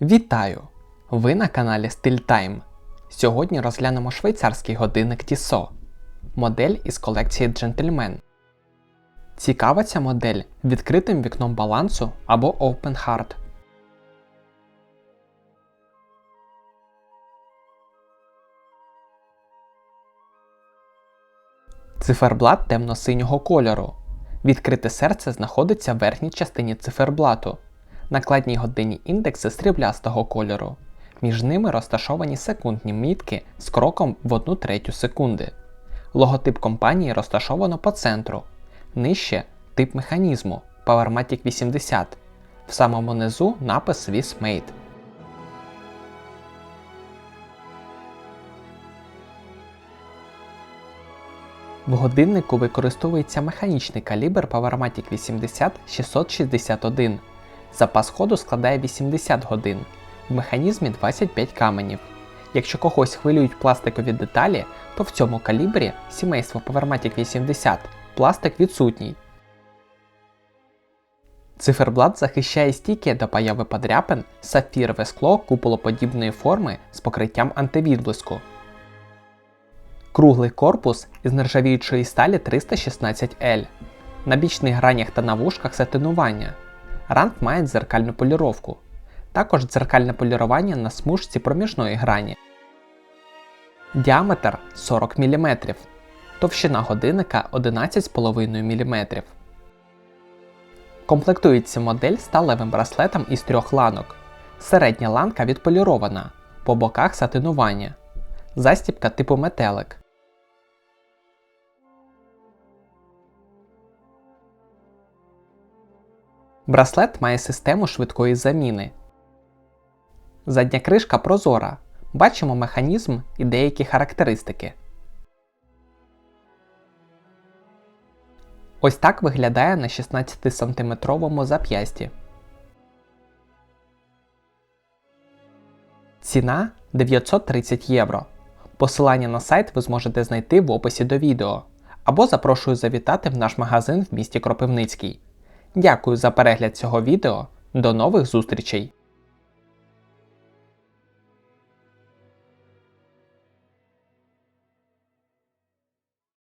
Вітаю! Ви на каналі StillTime. Сьогодні розглянемо швейцарський годинник Tissot, модель із колекції Gentleman. Цікава ця модель відкритим вікном балансу або Open Heart. Циферблат темно-синього кольору. Відкрите серце знаходиться в верхній частині циферблату. Накладній годині індекси сріблястого кольору. Між ними розташовані секундні мітки з кроком в 1 третю секунди. Логотип компанії розташовано по центру. Нижче тип механізму Powermatic 80. В самому низу напис Swiss Made. В годиннику використовується механічний калібр Powermatic 80 661. Запас ходу складає 80 годин. В механізмі 25 каменів. Якщо когось хвилюють пластикові деталі, то в цьому калібрі сімейство Powermatic 80 пластик відсутній. Циферблат захищає стійке до появи подряпин сапфірове скло куполоподібної форми з покриттям антивідблиску. Круглий корпус із нержавіючої сталі 316L. На бічних гранях та на вушках сатинування. Ранг має дзеркальну поліровку. Також дзеркальне полірування на смужці проміжної грані. Діаметр 40 мм. Товщина годинника 11,5 мм. Комплектується модель сталевим браслетом із трьох ланок. Середня ланка відполірована, по боках сатинування. Застібка типу метелик. Браслет має систему швидкої заміни. Задня кришка прозора. Бачимо механізм і деякі характеристики. Ось так виглядає на 16-сантиметровому зап'ясті. Ціна 930 євро. Посилання на сайт ви зможете знайти в описі до відео. Або запрошую завітати в наш магазин в місті Кропивницький. Дякую за перегляд цього відео. До нових зустрічей!